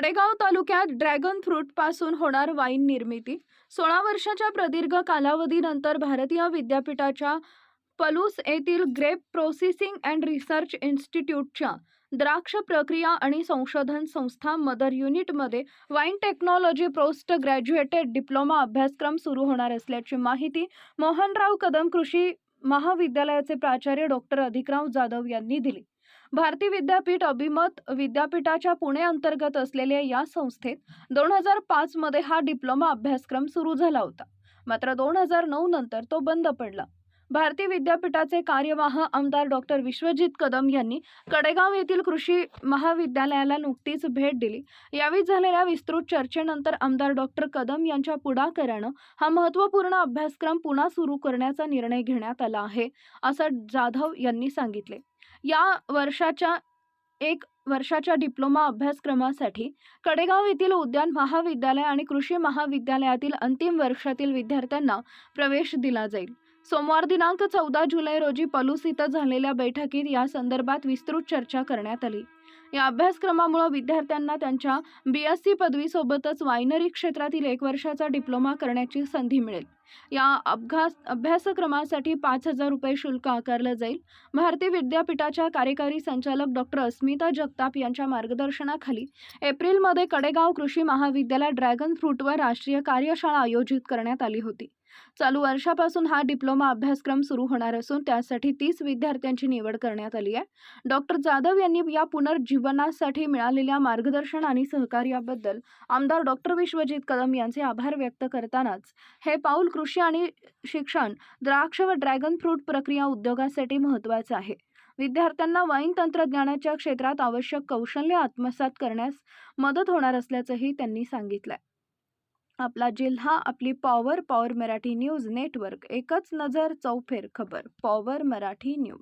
वडेगाव तालुक्यात ड्रॅगन फ्रूटपासून होणार वाईन निर्मिती. सोळा वर्षाच्या प्रदीर्घ कालावधीनंतर भारतीय विद्यापीठाच्या पलूस येथील ग्रेप प्रोसेसिंग अँड रिसर्च इन्स्टिट्यूटच्या द्राक्ष प्रक्रिया आणि संशोधन संस्था मदर युनिटमध्ये wine technology post graduated diploma अभ्यासक्रम सुरू होणार असल्याची माहिती मोहनराव कदम कृषी महाविद्यालयाचे प्राचार्य डॉक्टर अधिकराव जाधव यांनी दिली. भारती विद्यापीठ अभिमत विद्यापीठाच्या पुणे अंतर्गत असलेल्या या संस्थेत दोन हजार पाचमध्ये हा डिप्लोमा अभ्यासक्रम सुरू झाला होता. मात्र दोन हजार नऊ नंतर तो बंद पडला. भारती विद्यापीठाचे कार्यवाह आमदार डॉक्टर विश्वजित कदम यांनी कडेगाव येथील कृषी महाविद्यालयाला नुकतीच भेट दिली. यावेळी झालेल्या विस्तृत चर्चेनंतर आमदार डॉक्टर कदम यांच्या पुढाकारानं हा महत्त्वपूर्ण अभ्यासक्रम पुन्हा सुरू करण्याचा निर्णय घेण्यात आला आहे असं जाधव यांनी सांगितले. या वर्षाच्या एक वर्षाच्या डिप्लोमा अभ्यासक्रमासाठी कडेगाव येथील उद्यान महाविद्यालय आणि कृषी महाविद्यालयातील अंतिम वर्षातील विद्यार्थ्यांना प्रवेश दिला जाईल. सोमवार दिनांक चौदा जुलै रोजी पलूस इथं झालेल्या बैठकीत या संदर्भात विस्तृत चर्चा करण्यात आली. या अभ्यासक्रमामुळे विद्यार्थ्यांना त्यांच्या बी एस सी पदवीसोबतच वायनरी क्षेत्रातील एक वर्षाचा डिप्लोमा करण्याची संधी मिळेल. या अभ्यास अभ्यासक्रमासाठी पाच हजार रुपये शुल्क आकारलं जाईल. भारतीय विद्यापीठाच्या कार्यकारी संचालक डॉक्टर अस्मिता जगताप यांच्या मार्गदर्शनाखाली एप्रिलमध्ये कडेगाव कृषी महाविद्यालय ड्रॅगन फ्रूटवर राष्ट्रीय कार्यशाळा आयोजित करण्यात आली होती. चालू वर्षापासून हा डिप्लोमा अभ्यासक्रम सुरू होणार असून त्यासाठी तीस विद्यार्थ्यांची निवड करण्यात आली आहे. डॉक्टर जाधव यांनी या पुनर्जीवनासाठी मिळालेल्या मार्गदर्शन आणि सहकार्याबद्दल आमदार डॉक्टर विश्वजित कदम यांचे आभार व्यक्त करतानाच हे पाऊल कृषी आणि शिक्षण द्राक्ष व ड्रॅगन फ्रूट प्रक्रिया उद्योगासाठी महत्त्वाचं आहे. विद्यार्थ्यांना वाईन तंत्रज्ञानाच्या क्षेत्रात आवश्यक कौशल्य आत्मसात करण्यास मदत होणार असल्याचंही त्यांनी सांगितलंय. आपला जिल्हा आपली power power Marathi news network एकच नजर चौफेर खबर. Power Marathi news